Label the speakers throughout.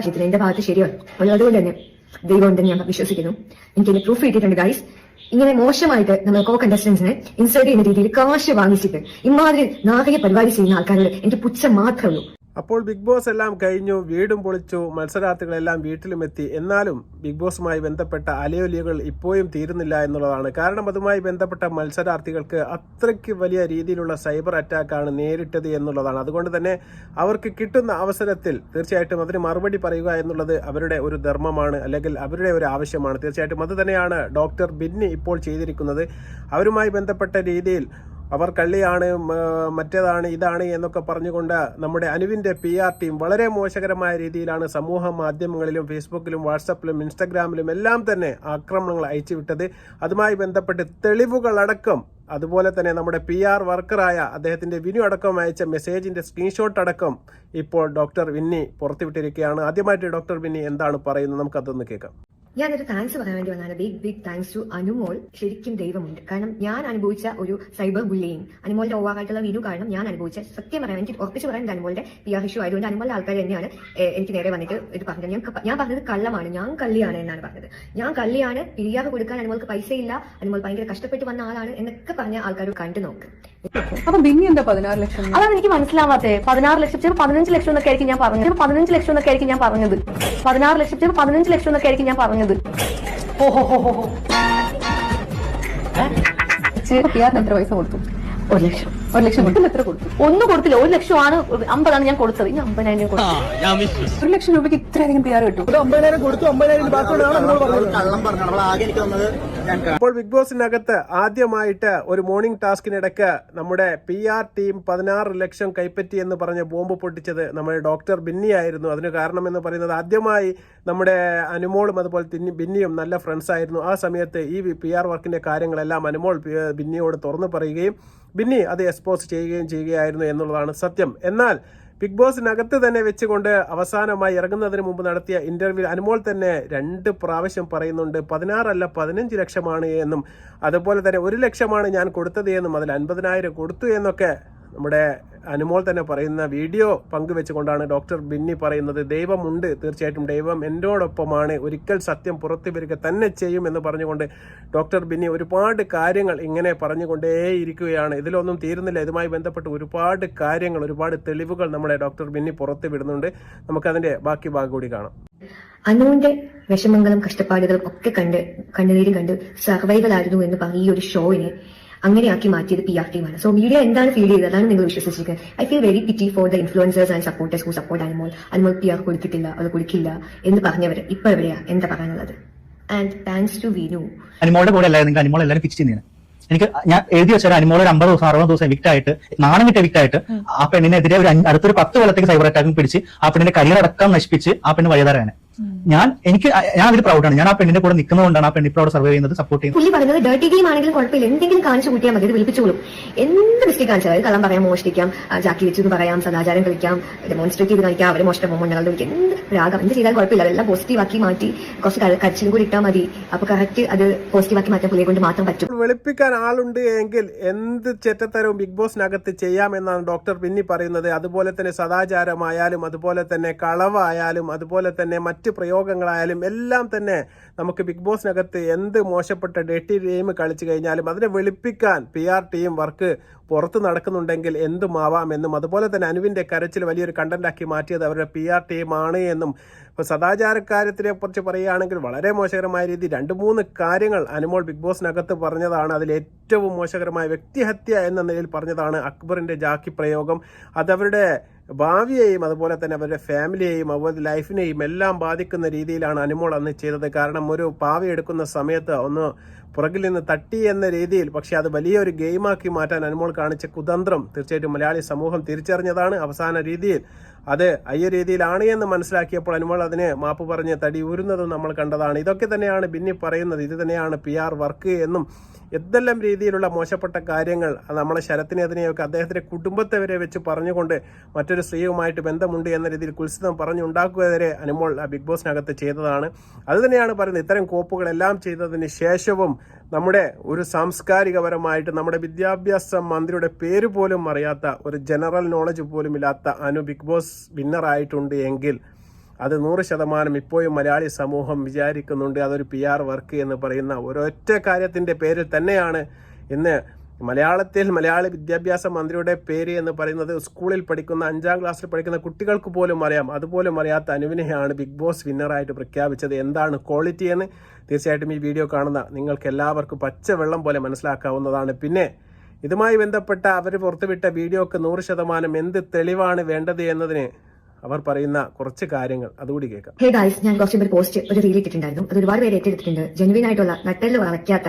Speaker 1: പക്ഷെ ഇതിന് എന്റെ ഭാഗത്ത് ശരിയാണ് അതുകൊണ്ട് തന്നെ ദൈവം ഉണ്ടെന്ന് ഞാൻ വിശ്വസിക്കുന്നു. എനിക്ക് എന്റെ പ്രൂഫ് കിട്ടിയിട്ടുണ്ട് ഗൈസ് ഇങ്ങനെ മോശമായിട്ട് നമ്മൾ കോ കണ്ടസ്റ്റൻസിനെ ഇൻസേർട്ട് ചെയ്യുന്ന രീതിയിൽ കാശ് വാങ്ങിച്ചിട്ട് ഇമാതിരി നാഗരിക പരിപാടി ചെയ്യുന്ന ആൾക്കാരോട് എനിക്ക് പുച്ഛം മാത്രമേ ഉള്ളൂ.
Speaker 2: അപ്പോൾ ബിഗ് ബോസ് എല്ലാം കഴിഞ്ഞു വീടും പൊളിച്ചു മത്സരാർത്ഥികളെല്ലാം വീട്ടിലും എത്തി എന്നാലും ബിഗ് ബോസുമായി ബന്ധപ്പെട്ട അലയൊലികൾ ഇപ്പോഴും തീരുന്നില്ല എന്നുള്ളതാണ്. കാരണം അതുമായി ബന്ധപ്പെട്ട മത്സരാർത്ഥികൾക്ക് അത്രയ്ക്ക് വലിയ രീതിയിലുള്ള സൈബർ അറ്റാക്കാണ് നേരിട്ടത് എന്നുള്ളതാണ്. അതുകൊണ്ട് തന്നെ അവർക്ക് കിട്ടുന്ന അവസരത്തിൽ തീർച്ചയായിട്ടും അതിന് മറുപടി പറയുക എന്നുള്ളത് അവരുടെ ഒരു ധർമ്മമാണ് അല്ലെങ്കിൽ അവരുടെ ഒരു ആവശ്യമാണ്. തീർച്ചയായിട്ടും അത് തന്നെയാണ് ഡോക്ടർ ബിന്നി ഇപ്പോൾ ചെയ്തിരിക്കുന്നത്. അവരുമായി ബന്ധപ്പെട്ട രീതിയിൽ അവർ കള്ളിയാണ് മറ്റേതാണ് ഇതാണ് എന്നൊക്കെ പറഞ്ഞുകൊണ്ട് നമ്മുടെ അനുവിന്റെ പി ആർ ടീം വളരെ മോശകരമായ രീതിയിലാണ് സമൂഹ മാധ്യമങ്ങളിലും ഫേസ്ബുക്കിലും വാട്സപ്പിലും ഇൻസ്റ്റഗ്രാമിലും എല്ലാം തന്നെ ആക്രമണങ്ങൾ അയച്ചുവിട്ടത്. അതുമായി ബന്ധപ്പെട്ട് തെളിവുകളടക്കം അതുപോലെ തന്നെ നമ്മുടെ പി ആർ വർക്കറായ അദ്ദേഹത്തിന്റെ വിനു അടക്കം അയച്ച മെസ്സേജിന്റെ സ്ക്രീൻഷോട്ട് അടക്കം ഇപ്പോൾ ഡോക്ടർ വിന്നി പുറത്തുവിട്ടിരിക്കുകയാണ്. ആദ്യമായിട്ട് ഡോക്ടർ വിന്നി എന്താണ് പറയുന്നത്? നമുക്കതൊന്ന് കേൾക്കാം.
Speaker 1: ഞാനൊരു താങ്ക്സ് പറയാൻ വേണ്ടി വന്നാണ് big big thanks to Anumol. ശരിക്കും ദൈവമുണ്ട്. കാരണം ഞാൻ അനുഭവിച്ച ഒരു സൈബർ ബുള്ളിയും അനുമോളുടെ ഓവറായിട്ടുള്ള വീഡിയോ കാരണം ഞാൻ അനുഭവിച്ച സത്യം പറയാൻ എനിക്ക് ഉറപ്പിച്ച് പറയാൻ അനുമോളിന്റെ അനുമോളുടെ പി ആർ ഇഷ്യൂ ആയതുകൊണ്ട് അനുമോളുടെ ആൾക്കാർ തന്നെയാണ് എനിക്ക് നേരെ വന്നിട്ട് ഇത് പറഞ്ഞത്. ഞാൻ പറഞ്ഞത് കള്ളമാണ്. ഞാൻ കള്ളിയാണ് എന്നാണ് പറഞ്ഞത്. ഞാൻ കള്ളിയാണ്. പി ആർ കൊടുക്കാൻ അനുമോൾക്ക് പൈസയില്ല. അനുമോൾ ഭയങ്കര കഷ്ടപ്പെട്ട് വന്ന ആളാണ് എന്നൊക്കെ പറഞ്ഞ ആൾക്കാർ കണ്ടു നോക്ക്.
Speaker 3: അപ്പൊ ബിന്നി എന്താ പതിനാറ് ലക്ഷം?
Speaker 4: അതാണ് എനിക്ക് മനസ്സിലാവാത്തേ. പതിനാറ് ലക്ഷം ചിലപ്പോൾ പതിനഞ്ച് ലക്ഷം എന്നൊക്കെ ആയിരിക്കും ഞാൻ പറഞ്ഞത്. പതിനഞ്ച് ലക്ഷം എന്നൊക്കെ ആയിരിക്കും ഞാൻ പറഞ്ഞത്. പതിനാറ് ലക്ഷം ചിലപ്പോൾ പതിനഞ്ച് ലക്ഷം എന്നൊക്കെ ആയിരിക്കും ഞാൻ പറഞ്ഞത്.
Speaker 3: പിയാറിന് എത്ര പൈസ കൊടുത്തു?
Speaker 4: ഒരു ലക്ഷം.
Speaker 3: ഒരു ലക്ഷം കൊടുത്തില്ല എത്ര കൊടുത്തു?
Speaker 4: ഒന്നും കൊടുത്തില്ല. ഒരു ലക്ഷമാണ് അമ്പതാണ് ഞാൻ കൊടുത്തത്. ഇനി അമ്പതിനായിരം ഞാൻ കൊടുത്തു.
Speaker 3: ഒരു ലക്ഷം രൂപയ്ക്ക് ഇത്രയധികം പിആർ കിട്ടും.
Speaker 5: കള്ളം പറഞ്ഞു? നമ്മൾ ആകെ വന്നത് ഞാൻ
Speaker 2: അപ്പോൾ ബിഗ് ബോസിനകത്ത് ആദ്യമായിട്ട് ഒരു മോർണിംഗ് ടാസ്കിനിടയ്ക്ക് നമ്മുടെ പി ആർ ടീം പതിനാറ് ലക്ഷം കൈപ്പറ്റി എന്ന് പറഞ്ഞ ബോംബ് പൊട്ടിച്ചത് നമ്മുടെ ഡോക്ടർ ബിന്നി ആയിരുന്നു. അതിന് കാരണം എന്ന് പറയുന്നത് ആദ്യമായി നമ്മുടെ അനുമോളും അതുപോലെ തിന്നി- ബിന്നിയും നല്ല ഫ്രണ്ട്സ് ആയിരുന്നു. ആ സമയത്ത് ഈ പി ആർ വർക്കിന്റെ കാര്യങ്ങളെല്ലാം അനുമോൾ ബിന്നിയോട് തുറന്നു പറയുകയും ബിന്നി അത് എക്സ്പോസ് ചെയ്യുകയും ചെയ്യുകയായിരുന്നു എന്നുള്ളതാണ് സത്യം. എന്നാൽ ബിഗ് ബോസിനകത്ത് തന്നെ വെച്ചുകൊണ്ട് അവസാനമായി ഇറങ്ങുന്നതിന് മുമ്പ് നടത്തിയ ഇന്റർവ്യൂ അനുമോൾ തന്നെ രണ്ട് പ്രാവശ്യം പറയുന്നുണ്ട് പതിനാറല്ല പതിനഞ്ച് ലക്ഷമാണ് എന്നും അതുപോലെ തന്നെ ഒരു ലക്ഷമാണ് ഞാൻ കൊടുത്തത് എന്നും അതിൽ അൻപതിനായിരം കൊടുത്തു എന്നൊക്കെ നമ്മുടെ അനുമോൾ തന്നെ പറയുന്ന വീഡിയോ പങ്കുവെച്ചുകൊണ്ടാണ് ഡോക്ടർ ബിന്നി പറയുന്നത്. ദൈവമുണ്ട് തീർച്ചയായിട്ടും ദൈവം എന്നോടൊപ്പമാണ്. ഒരിക്കൽ സത്യം പുറത്തു വരിക തന്നെ ചെയ്യും എന്ന് പറഞ്ഞുകൊണ്ട് ഡോക്ടർ ബിന്നി ഒരുപാട് കാര്യങ്ങൾ ഇങ്ങനെ പറഞ്ഞുകൊണ്ടേയിരിക്കുകയാണ്. ഇതിലൊന്നും തീരുന്നില്ല. ഇതുമായി ബന്ധപ്പെട്ട് ഒരുപാട് കാര്യങ്ങൾ ഒരുപാട് തെളിവുകൾ നമ്മളെ ഡോക്ടർ ബിന്നി പുറത്തു വിടുന്നുണ്ട്. നമുക്കതിന്റെ ബാക്കി ഭാഗം കൂടി കാണാം.
Speaker 1: അനുവിന്റെ വിഷമങ്ങളും കഷ്ടപ്പാടുകളും ഒക്കെ കണ്ട് കണ്ണുനീരും കണ്ട് സർവൈവൽ ആയിരുന്നു എന്ന് പറഞ്ഞ ഈ ഒരു ഷോയിനെ അങ്ങനെയാക്കി മാറ്റിയത് പി ആർ ടീമാണ് സോ മീഡിയ എന്താണ് ഫീൽ ചെയ്തത്? അതാണ് നിങ്ങൾ വിശ്വസിച്ചിരിക്കുന്നത് I feel very pity for the influencers and supporters who support Anumol Anumol P R കൊടുത്തിട്ടില്ല അത് കൊടുക്കില്ല എന്ന് പറഞ്ഞവർ ഇപ്പൊ എവിടെയാ? എന്താ പറയാനുള്ളത്? ആൻഡ് താങ്ക്സ് ടു വിനു
Speaker 6: അനിമോളുടെ കൂടെ അല്ലായിരുന്നു നിങ്ങൾക്ക് അനിമോൾ എല്ലാവരും പിച്ച് ചെയ്യുന്നത് എനിക്ക് ഞാൻ എഴുതി വെച്ചാൽ അനിമോൾ ഒരു അമ്പത് ദിവസം അറുപത് ദിവസം വിക്ട് ആയിട്ട് നാണം കിട്ടിയ വിക്ട് ആയിട്ട് ആ പെണ്ണിനെതിരെ ഒരു അടുത്തൊരു പത്ത് കൊല്ലത്തേക്ക് സൈബർ അറ്റാക്കും പിടിച്ച് ആ പെണ്ണിന്റെ കരിയർ അടക്കം നശിപ്പിച്ച് ആ പെണ്ണ് വഴിതാരാണ് ഞാൻ എനിക്ക് ഞാൻ അതിൽ പ്രൗഡാണ് ഞാൻ ആ പെണ്ണിന്റെ കൂടെ നിൽക്കുന്നതുകൊണ്ടാണ് ആ പെണ്ണി പ്രൗഡ് അവിടെ സർവൈവ് ചെയ്യുന്നത് സപ്പോർട്ട് ചെയ്യുന്നത്.
Speaker 1: പുള്ളി പറയുന്നത് ഡേർട്ടി ഗെയിം ആണെങ്കിലും കുഴപ്പമില്ല. എന്തെങ്കിലും കാണിച്ചു കൂട്ടിയാൽ മതി ഇത് വിളിപ്പിച്ചോളും എന്ത് മിസ്റ്റേക്ക് കാണിച്ചാൽ മതി കള്ളം പറയാം മോഷ്ടിക്കാം ജാക്കി വെച്ചു എന്ന് പറയാം സദാചാരം കളിക്കാം ഡെമോൺസ്ട്രേറ്റ് ചെയ്ത് കാണിക്കാം അവരെ മോഷ്ടം മണ്ണുകളുടെ വിളിക്കാം. എന്ത് രാഗം എന്ത് ചെയ്താൽ കുഴപ്പമില്ല. അതെല്ലാം പോസിറ്റീവ് ആക്കി മാറ്റി കുറച്ച് ക- കരച്ചിലും കൂടി ഇട്ടാൽ മതി. അപ്പൊ കറക്റ്റ് അത് പോസിറ്റീവ് ആക്കി മാറ്റാൻ പുള്ളിയെ കൊണ്ട് മാത്രം പറ്റും.
Speaker 2: വെളുപ്പിക്കാൻ ആളുണ്ട് എങ്കിൽ എന്ത് ചെറ്റത്തരവും ബിഗ് ബോസിനകത്ത് ചെയ്യാമെന്നാണ് ഡോക്ടർ പിന്നി പറയുന്നത്. അതുപോലെ തന്നെ സദാചാരമായാലും അതുപോലെ തന്നെ കളവായാലും അതുപോലെ തന്നെ മറ്റ് പ്രയോഗങ്ങളായാലും എല്ലാം തന്നെ നമുക്ക് ബിഗ് ബോസിനകത്ത് എന്ത് മോശപ്പെട്ട ഡേറ്റി ഗെയിം കളിച്ചു കഴിഞ്ഞാലും അതിനെ വെളുപ്പിക്കാൻ പി ആർ ടീം വർക്ക് പുറത്ത് നടക്കുന്നുണ്ടെങ്കിൽ എന്തുമാവാമെന്നും അതുപോലെ തന്നെ അനുവിന്റെ കരച്ചിൽ വലിയൊരു കണ്ടന്റാക്കി മാറ്റിയത് അവരുടെ പി ആർ ടീമാണ് എന്നും ഇപ്പോൾ സദാചാരക്കാര്യത്തിനെ കുറിച്ച് പറയുകയാണെങ്കിൽ വളരെ മോശകരമായ രീതി രണ്ട് മൂന്ന് കാര്യങ്ങൾ അനുമോൾ ബിഗ് ബോസിനകത്ത് പറഞ്ഞതാണ്. അതിൽ ഏറ്റവും മോശകരമായ വ്യക്തിഹത്യ എന്ന നിലയിൽ പറഞ്ഞതാണ് അക്ബറിന്റെ ജാക്കി പ്രയോഗം. അതവരുടെ ഭാവിയെയും അതുപോലെ തന്നെ അവരുടെ ഫാമിലിയെയും അതുപോലെ ലൈഫിനെയും എല്ലാം ബാധിക്കുന്ന രീതിയിലാണ് അനുമോൾ അന്ന് ചെയ്തത്. കാരണം ഒരു പാവി എടുക്കുന്ന സമയത്ത് ഒന്ന് പുറകിൽ നിന്ന് തട്ടി എന്ന രീതിയിൽ പക്ഷെ അത് വലിയൊരു ഗെയിമാക്കി മാറ്റാൻ അനുമോൾ കാണിച്ച കുതന്ത്രം തീർച്ചയായിട്ടും മലയാളി സമൂഹം തിരിച്ചറിഞ്ഞതാണ് അവസാന രീതിയിൽ. അത് അയ്യ രീതിയിലാണ് എന്ന് മനസ്സിലാക്കിയപ്പോൾ അനുമോൾ അതിന് മാപ്പ് പറഞ്ഞ് തടി ഊരുന്നതും നമ്മൾ കണ്ടതാണ്. ഇതൊക്കെ തന്നെയാണ് ബിന്നി പറയുന്നത്. ഇത് തന്നെയാണ് പി ആർ വർക്ക് എന്നും എന്തെല്ലാം രീതിയിലുള്ള മോശപ്പെട്ട കാര്യങ്ങൾ നമ്മളെ ശരത്തിനെതിനെയൊക്കെ അദ്ദേഹത്തിന്റെ കുടുംബത്തെ വരെ വെച്ച് പറഞ്ഞുകൊണ്ട് മറ്റൊരു സ്ത്രീയുമായിട്ട് ബന്ധമുണ്ട് എന്ന രീതിയിൽ കുൽസിതം പറഞ്ഞുണ്ടാക്കുക വരെ അനുമോൾ ബിഗ് ബോസിനകത്ത് ചെയ്തതാണ്. അതുതന്നെയാണ് പറയുന്നത്. ഇത്തരം കോപ്പുകളെല്ലാം ചെയ്തതിന് ശേഷവും നമ്മുടെ ഒരു സാംസ്കാരികപരമായിട്ട് നമ്മുടെ വിദ്യാഭ്യാസ മന്ത്രിയുടെ പേര് പോലും അറിയാത്ത ഒരു ജനറൽ നോളജ് പോലും ഇല്ലാത്ത അനു ബിഗ് ബോസ് വിന്നറായിട്ടുണ്ട് എങ്കിൽ അത് നൂറ് ശതമാനം ഇപ്പോഴും മലയാളി സമൂഹം വിചാരിക്കുന്നുണ്ട് അതൊരു പി ആർ വർക്ക് എന്ന് പറയുന്ന ഒരൊറ്റ കാര്യത്തിന്റെ പേരിൽ തന്നെയാണ്. ഇന്ന് മലയാളത്തിൽ മലയാളി വിദ്യാഭ്യാസ മന്ത്രിയുടെ പേര് എന്ന് പറയുന്നത് സ്കൂളിൽ പഠിക്കുന്ന അഞ്ചാം ക്ലാസ്സിൽ പഠിക്കുന്ന കുട്ടികൾക്ക് പോലും അറിയാം. അതുപോലും അറിയാത്ത അനുവിനെയാണ് ബിഗ് ബോസ് വിന്നറായിട്ട് പ്രഖ്യാപിച്ചത്. എന്താണ് ക്വാളിറ്റി എന്ന്? തീർച്ചയായിട്ടും ഈ വീഡിയോ കാണുന്ന നിങ്ങൾക്ക് എല്ലാവർക്കും പോലെ മനസ്സിലാക്കാവുന്നതാണ്. പിന്നെ ഇതുമായി ബന്ധപ്പെട്ട അവർ പുറത്തുവിട്ട വീഡിയോക്ക് നൂറ് ശതമാനം എന്ത് തെളിവാണ് വേണ്ടത് എന്നതിന് അവർ പറയുന്ന കുറച്ച് കാര്യങ്ങൾ. അതുകൂടി കേൾക്കാം.
Speaker 1: ഹേ ഗായ്സ് ഞാൻ കുറച്ച് പോസ്റ്റ് ഒരു റീൽ അത് ഒരുപാട് പേര് ഏറ്റെടുത്തിട്ടുണ്ട്. ജെനുവിൻ ആയിട്ടുള്ള നട്ടൽ വളയ്ക്കാത്ത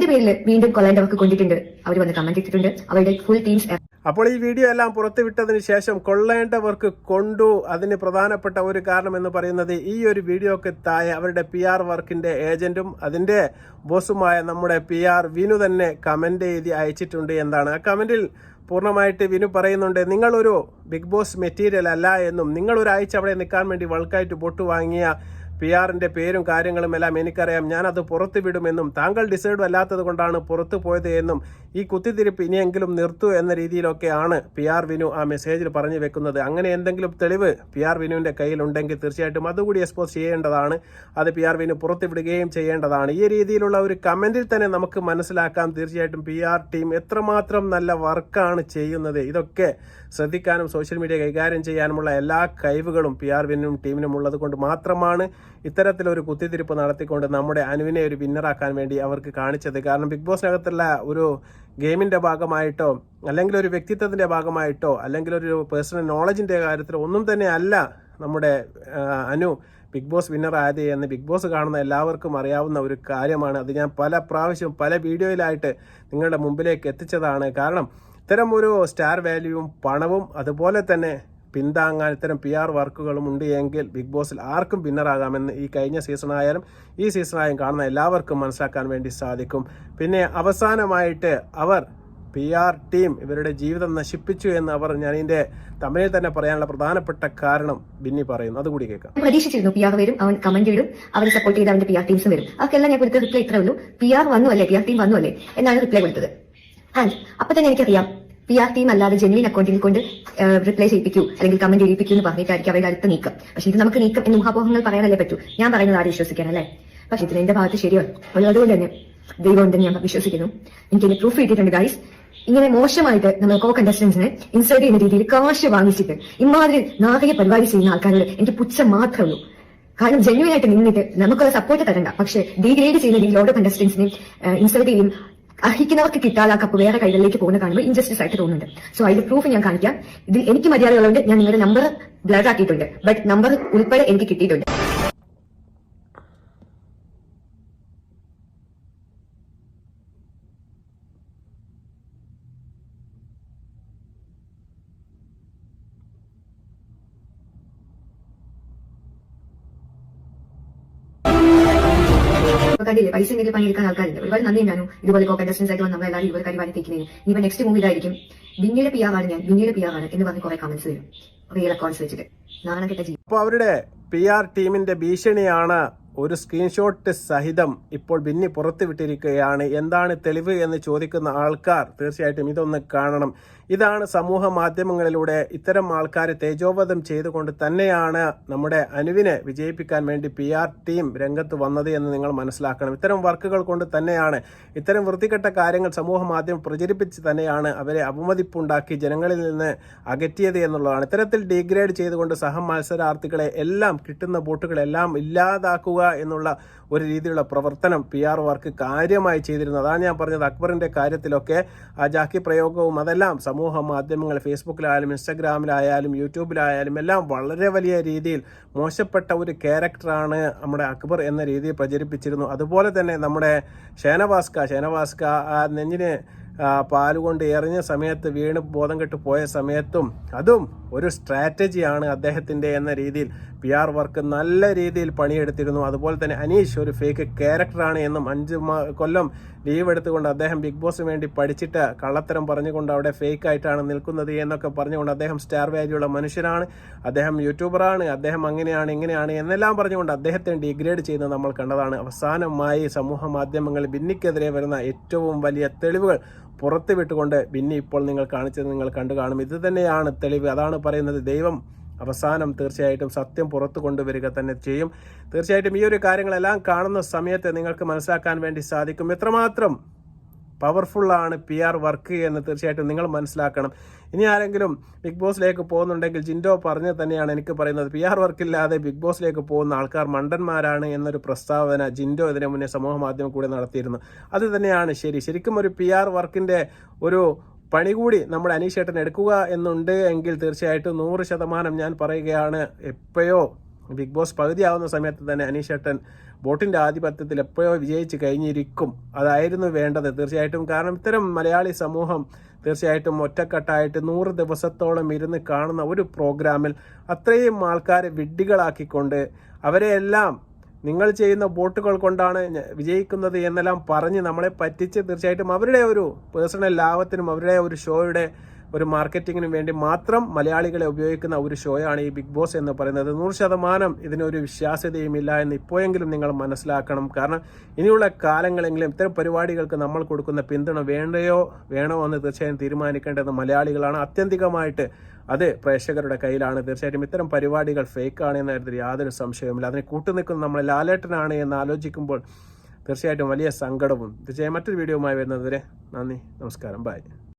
Speaker 1: അതിന്റെ പേരിൽ വീണ്ടും കൊള്ളേണ്ടവർക്ക് കൊണ്ടിട്ടുണ്ട്. അവർ വന്ന് കമന്റ് ഇട്ടിട്ടുണ്ട് അവരുടെ ഫുൾ ടീംസ്
Speaker 2: അപ്പോൾ ഈ വീഡിയോ എല്ലാം പുറത്തുവിട്ടതിന് ശേഷം കൊള്ളേണ്ടവർക്ക് കൊണ്ടു. അതിന് പ്രധാനപ്പെട്ട ഒരു കാരണം എന്ന് പറയുന്നത് ഈ ഒരു വീഡിയോക്ക് താഴെ അവരുടെ പി ആർ വർക്കിന്റെ ഏജന്റും അതിന്റെ ബോസുമായ നമ്മുടെ പി ആർ വിനു തന്നെ കമന്റ് എഴുതി അയച്ചിട്ടുണ്ട് എന്താണ് ആ കമന്റിൽ പൂർണമായിട്ട് വിനു പറയുന്നുണ്ട് നിങ്ങളൊരു ബിഗ് ബോസ് മെറ്റീരിയൽ അല്ല എന്നും. നിങ്ങൾ ഒരാഴ്ച അവിടെ നിൽക്കാൻ വേണ്ടി വൾക്കായിട്ട് പൊട്ടു വാങ്ങിയ പി ആറിന്റെ പേരും കാര്യങ്ങളും എല്ലാം എനിക്കറിയാം. ഞാനത് പുറത്തു വിടുമെന്നും താങ്കൾ ഡിസൈഡ് അല്ലാത്തത് കൊണ്ടാണ് പുറത്തു പോയത് എന്നും ഈ കുത്തിത്തിരിപ്പ് ഇനിയെങ്കിലും നിർത്തു എന്ന രീതിയിലൊക്കെയാണ് പി ആർ വിനു ആ മെസ്സേജിൽ പറഞ്ഞു വെക്കുന്നത്. അങ്ങനെ എന്തെങ്കിലും തെളിവ് പി ആർ വിനുവിന്റെ കയ്യിലുണ്ടെങ്കിൽ തീർച്ചയായിട്ടും അതുകൂടി എക്സ്പോസ് ചെയ്യേണ്ടതാണ്. അത് പി ആർ വിനു പുറത്തുവിടുകയും ചെയ്യേണ്ടതാണ്. ഈ രീതിയിലുള്ള ഒരു കമന്റിൽ തന്നെ നമുക്ക് മനസ്സിലാക്കാം. തീർച്ചയായിട്ടും പി ആർ ടീം എത്രമാത്രം നല്ല വർക്കാണ് ചെയ്യുന്നത്. ഇതൊക്കെ ശ്രദ്ധിക്കാനും സോഷ്യൽ മീഡിയ കൈകാര്യം ചെയ്യാനുമുള്ള എല്ലാ കഴിവുകളും പി ആർ വിനും ടീമിനും ഉള്ളത് കൊണ്ട് മാത്രമാണ് ഇത്തരത്തിലൊരു കുത്തിത്തിരിപ്പ് നടത്തിക്കൊണ്ട് നമ്മുടെ അനുവിനെ ഒരു വിന്നറാക്കാൻ വേണ്ടി അവർക്ക് കാണിച്ചത്. കാരണം ബിഗ് ബോസിനകത്തുള്ള ഒരു ഗെയിമിന്റെ ഭാഗമായിട്ടോ അല്ലെങ്കിൽ ഒരു വ്യക്തിത്വത്തിന്റെ ഭാഗമായിട്ടോ അല്ലെങ്കിൽ ഒരു പേഴ്സണൽ നോളജിന്റെ കാര്യത്തിലോ ഒന്നും തന്നെ അല്ല നമ്മുടെ അനു ബിഗ് ബോസ് വിന്നർ ആയത് എന്ന് ബിഗ് ബോസ് കാണുന്ന എല്ലാവർക്കും അറിയാവുന്ന ഒരു കാര്യമാണ്. അത് ഞാൻ പല പ്രാവശ്യവും പല വീഡിയോയിലായിട്ട് നിങ്ങളുടെ മുമ്പിലേക്ക് എത്തിച്ചതാണ്. കാരണം ഇത്തരം ഒരു സ്റ്റാർ വാല്യൂവും പണവും അതുപോലെ തന്നെ പിന്താങ്ങാൻ ഇത്തരം പി ആർ വർക്കുകളും ഉണ്ട് എങ്കിൽ ബിഗ് ബോസിൽ ആർക്കും വിന്നറാകാമെന്ന് ഈ കഴിഞ്ഞ സീസണായാലും ഈ സീസണായും കാണുന്ന എല്ലാവർക്കും മനസ്സിലാക്കാൻ വേണ്ടി സാധിക്കും. പിന്നെ അവസാനമായിട്ട് അവർ പി ആർ ടീം ഇവരുടെ ജീവിതം നശിപ്പിച്ചു എന്ന് അവർ ഞാൻ ഇതിന്റെ തമിഴിൽ തന്നെ പറയാനുള്ള പ്രധാനപ്പെട്ട കാരണം ബിന്നി പറയുന്നു. അതുകൂടി കേൾക്കാം.
Speaker 1: പ്രതീക്ഷിച്ചിരുന്നു പി ആർ വരും അവൻ കമന്റ് ഇടും അവരെ സപ്പോർട്ട് ചെയ്ത് അവന്റെ പി ആർ ടീംസും വരും. അവർക്കെല്ലാം ഞാൻ കൊടുത്ത റിപ്ലൈ ഇത്രേ ഉള്ളൂ. പി ആർ വന്നു അല്ലേ? പി ആർ ടീം വന്നു അല്ലേ? എന്നാണ് റിപ്ലൈ കൊടുത്തത്. ആൻഡ് അപ്പൊ തന്നെ എനിക്കറിയാം പി ആർ ടീം അല്ലാതെ ജെനുവിൻ അക്കൗണ്ടിൽ കൊണ്ട് റിപ്ലൈ ചെയ്യിപ്പിക്കൂ അല്ലെങ്കിൽ കമന്റ് ചെയ്യിപ്പിക്കൂ എന്ന് പറഞ്ഞിട്ടായിരിക്കും അവരുടെ അടുത്ത നീക്കം. പക്ഷെ ഇത് നമുക്ക് നീക്കം എന്ന് ഊഹാപോഹങ്ങൾ പറയാനല്ലേ പറ്റൂ. ഞാൻ പറയുന്നത് ആരും വിശ്വസിക്കാൻ അല്ലേ? പക്ഷെ ഇതിന് എന്റെ ഭാഗത്ത് ശരിയാണ്. അതുകൊണ്ട് തന്നെ ദൈവം ഉണ്ടെന്ന് ഞാൻ വിശ്വസിക്കുന്നു. എനിക്ക് ഇതിന് പ്രൂഫ് കിട്ടിയിട്ടുണ്ട് ഗൈസ് ഇങ്ങനെ മോശമായിട്ട് നമ്മൾ കോ കണ്ടസ്റ്റൻസിനെ ഇൻസേർട്ട് ചെയ്യുന്ന രീതിയിൽ കാശ് വാങ്ങിച്ചിട്ട് ഇമാതിരി നാഗരിക പരിപാടി ചെയ്യുന്ന ആൾക്കാരോട് എനിക്ക് പുച്ഛം മാത്രമേ ഉള്ളൂ. കാരണം ജെന്യുവൻ നിന്നിട്ട് നമുക്കുള്ള സപ്പോർട്ട് തരണ്ട. പക്ഷെ ഡീഗ്രേഡ് ചെയ്യുന്ന രീതിയിൽ ഓരോ കണ്ടസ്റ്റൻസിനെ ഇൻസൾട്ട് ചെയ്യും. അർഹിക്കുന്നവർക്ക് കിട്ടാതെ ആ കപ്പ് വേറെ കൈകളിലേക്ക് പോകുന്ന കാണുമ്പോൾ ഇൻജസ്റ്റിസ് ആയിട്ട് തോന്നുന്നുണ്ട്. സോ അതിന്റെ പ്രൂഫ് ഞാൻ കാണിക്കാം. ഇതിൽ എനിക്ക് മര്യാദ ഉള്ളതുകൊണ്ട് ഞാൻ നിങ്ങളുടെ നമ്പർ ബ്ലഡ് ആക്കിയിട്ടുണ്ട്. ബട്ട് നമ്പർ ഉൾപ്പെടെ എനിക്ക് കിട്ടിയിട്ടുണ്ട്. ഇപ്പൊ പൈസ ഉണ്ടെങ്കിൽ പണിയെടുക്കാൻ ആൾക്കാരുണ്ട്. ഒരുപാട് നന്ദി ഉണ്ടായിരുന്നു. ഇതുപോലെ കോ കണ്ടസ്റ്റൻസ് ആയിട്ട് നമ്മൾ എല്ലാവരും ഇതുപോലെ കരിവാരി തേക്കുന്നതിന് ഇവ നെക്സ്റ്റ് മൂവി ഇതായിരിക്കും. ബിന്നിയുടെ പി ആണ് ഞാൻ. ബിന്നിയുടെ പി ആണ് എന്ന് പറഞ്ഞ് കുറെ കമന്റ്സ് വരും. റിയൽ അക്കൗണ്ട്സ് വെച്ചിട്ട്. നാണക്കെട്ട കെട്ട ജീവിതം
Speaker 2: അപ്പോൾ അവരുടെ പി ആർ ടീമിന്റെ ഭീഷണിയാണ് ഒരു സ്ക്രീൻഷോട്ട് സഹിതം ഇപ്പോൾ ബിന്നി പുറത്തുവിട്ടിരിക്കുകയാണ്. എന്താണ് തെളിവ് എന്ന് ചോദിക്കുന്ന ആൾക്കാർ തീർച്ചയായിട്ടും ഇതൊന്ന് കാണണം. ഇതാണ് സമൂഹ മാധ്യമങ്ങളിലൂടെ ഇത്തരം ആൾക്കാരെ തേജോവധം ചെയ്തുകൊണ്ട് തന്നെയാണ് നമ്മുടെ അനുവിനെ വിജയിപ്പിക്കാൻ വേണ്ടി പി ആർ ടീം രംഗത്ത് വന്നത് എന്ന് നിങ്ങൾ മനസ്സിലാക്കണം. ഇത്തരം വർക്കുകൾ കൊണ്ട് തന്നെയാണ് ഇത്തരം വൃത്തികെട്ട കാര്യങ്ങൾ സമൂഹ മാധ്യമം പ്രചരിപ്പിച്ച് തന്നെയാണ് അവരെ അപമതിപ്പുണ്ടാക്കി ജനങ്ങളിൽ നിന്ന് അകറ്റിയത് എന്നുള്ളതാണ്. ഇത്തരത്തിൽ ഡീഗ്രേഡ് ചെയ്തുകൊണ്ട് സഹ മത്സരാർത്ഥികളെ എല്ലാം കിട്ടുന്ന ബോട്ടുകളെല്ലാം ഇല്ലാതാക്കുക എന്നുള്ള ഒരു രീതിയിലുള്ള പ്രവർത്തനം പി ആർ വർക്ക് കാര്യമായി ചെയ്തിരുന്നു അതാണ് ഞാൻ പറഞ്ഞത് അക്ബറിന്റെ കാര്യത്തിലൊക്കെ ആ ജാക്കി പ്രയോഗവും അതെല്ലാം സമൂഹ മാധ്യമങ്ങൾ ഫേസ്ബുക്കിലായാലും ഇൻസ്റ്റഗ്രാമിലായാലും യൂട്യൂബിലായാലും എല്ലാം വളരെ വലിയ രീതിയിൽ മോശപ്പെട്ട ഒരു ക്യാരക്ടറാണ് നമ്മുടെ അക്ബർ എന്ന രീതിയിൽ പ്രചരിപ്പിച്ചിരുന്നു. അതുപോലെ തന്നെ നമ്മുടെ ഷേനവാസ്ക ഷേനവാസ്ക ആ നെഞ്ഞിന് പാലുകൊണ്ട് എറിഞ്ഞ സമയത്ത് വീണ് ബോധം കെട്ട് പോയ സമയത്തും അതും ഒരു സ്ട്രാറ്റജിയാണ് അദ്ദേഹത്തിന്റെ എന്ന രീതിയിൽ പി ആർ വർക്ക് നല്ല രീതിയിൽ പണിയെടുത്തിരുന്നു. അതുപോലെ തന്നെ അനീഷ് ഒരു ഫേക്ക് ക്യാരക്ടറാണ് എന്നും അഞ്ച് കൊല്ലം ലീവ് എടുത്തുകൊണ്ട് അദ്ദേഹം ബിഗ് ബോസിന് വേണ്ടി പഠിച്ചിട്ട് കള്ളത്തരം പറഞ്ഞുകൊണ്ട് അവിടെ ഫേക്ക് ആയിട്ടാണ് നിൽക്കുന്നത് എന്നൊക്കെ പറഞ്ഞുകൊണ്ട് അദ്ദേഹം സ്റ്റാർ വാല്യുള്ള മനുഷ്യനാണ്. അദ്ദേഹം യൂട്യൂബറാണ് അദ്ദേഹം അങ്ങനെയാണ് ഇങ്ങനെയാണ് എന്നെല്ലാം പറഞ്ഞുകൊണ്ട് അദ്ദേഹത്തെ ഡിഗ്രേഡ് ചെയ്യുന്നത് നമ്മൾ കണ്ടതാണ്. അവസാനമായി സമൂഹ മാധ്യമങ്ങൾ ബിന്നിക്കെതിരെ വരുന്ന ഏറ്റവും വലിയ തെളിവുകൾ പുറത്തുവിട്ടുകൊണ്ട് ബിന്നി ഇപ്പോൾ നിങ്ങൾ കാണിച്ചത് നിങ്ങൾ കണ്ടു കാണും. ഇത് തന്നെയാണ് തെളിവ്. അതാണ് പറയുന്നത് ദൈവം അവസാനം തീർച്ചയായിട്ടും സത്യം പുറത്തു കൊണ്ടുവരിക തന്നെ ചെയ്യും. തീർച്ചയായിട്ടും ഈ ഒരു കാര്യങ്ങളെല്ലാം കാണുന്ന സമയത്ത് നിങ്ങൾക്ക് മനസ്സിലാക്കാൻ വേണ്ടി സാധിക്കും. എത്രമാത്രം പവർഫുള്ളാണ് പി ആർ വർക്ക് എന്ന് തീർച്ചയായിട്ടും നിങ്ങൾ മനസ്സിലാക്കണം. ഇനി ആരെങ്കിലും ബിഗ് ബോസിലേക്ക് പോകുന്നുണ്ടെങ്കിൽ ജിൻഡോ പറഞ്ഞ് തന്നെയാണ് എനിക്ക് പറയുന്നത്. പി ആർ വർക്കില്ലാതെ ബിഗ് ബോസിലേക്ക് പോകുന്ന ആൾക്കാർ മണ്ടന്മാരാണ് എന്നൊരു പ്രസ്താവന ജിൻഡോ ഇതിനു മുന്നേ സമൂഹ മാധ്യമം കൂടെ നടത്തിയിരുന്നു. അത് തന്നെയാണ് ശരി. ശരിക്കും ഒരു പി ആർ വർക്കിന്റെ ഒരു പണി കൂടി നമ്മുടെ അനീഷേട്ടൻ എടുക്കുക എന്നുണ്ട് എങ്കിൽ തീർച്ചയായിട്ടും നൂറ് ശതമാനം ഞാൻ പറയുകയാണ്. എപ്പോഴോ ബിഗ് ബോസ് പകുതിയാവുന്ന സമയത്ത് തന്നെ അനീഷേട്ടൻ ബോട്ടിന്റെ ആധിപത്യത്തിൽ എപ്പോഴോ വിജയിച്ച് കഴിഞ്ഞിരിക്കും. അതായിരുന്നു വേണ്ടത് തീർച്ചയായിട്ടും. കാരണം ഇത്തരം മലയാളി സമൂഹം തീർച്ചയായിട്ടും ഒറ്റക്കെട്ടായിട്ട് നൂറ് ദിവസത്തോളം ഇരുന്ന് കാണുന്ന ഒരു പ്രോഗ്രാമിൽ അത്രയും ആൾക്കാരെ വിഡ്ഢികളാക്കിക്കൊണ്ട് അവരെയെല്ലാം നിങ്ങൾ ചെയ്യുന്ന വോട്ടുകൾ കൊണ്ടാണ് വിജയിക്കുന്നത് എന്നെല്ലാം പറഞ്ഞ് നമ്മളെ പറ്റിച്ച് തീർച്ചയായിട്ടും അവരുടെ ഒരു പേഴ്സണൽ ലാഭത്തിനും അവരുടെ ഒരു ഷോയുടെ ഒരു മാർക്കറ്റിങ്ങിനും വേണ്ടി മാത്രം മലയാളികളെ ഉപയോഗിക്കുന്ന ഒരു ഷോയാണ് ഈ ബിഗ് ബോസ് എന്ന് പറയുന്നത്. നൂറ് ശതമാനം ഇതിനൊരു വിശ്വാസ്യതയും ഇല്ല എന്ന് ഇപ്പോഴെങ്കിലും നിങ്ങൾ മനസ്സിലാക്കണം. കാരണം ഇനിയുള്ള കാലങ്ങളെങ്കിലും ഇത്തരം പരിപാടികൾക്ക് നമ്മൾ കൊടുക്കുന്ന പിന്തുണ വേണ്ടയോ വേണോ എന്ന് തീർച്ചയായും തീരുമാനിക്കേണ്ടത് മലയാളികളാണ്. ആത്യന്തികമായിട്ട് അത് പ്രേക്ഷകരുടെ കയ്യിലാണ്. തീർച്ചയായിട്ടും ഇത്തരം പരിപാടികൾ ഫേക്ക് ആണ് എന്ന കാര്യത്തിൽ യാതൊരു സംശയവുമില്ല. അതിനെ കൂട്ടുനിൽക്കുന്ന നമ്മളെ ലാലേട്ടനാണ് എന്ന് ആലോചിക്കുമ്പോൾ തീർച്ചയായിട്ടും വലിയ സങ്കടവും. തീർച്ചയായും മറ്റൊരു വീഡിയോയുമായി വരുന്നതുവരെ നന്ദി നമസ്കാരം ബൈ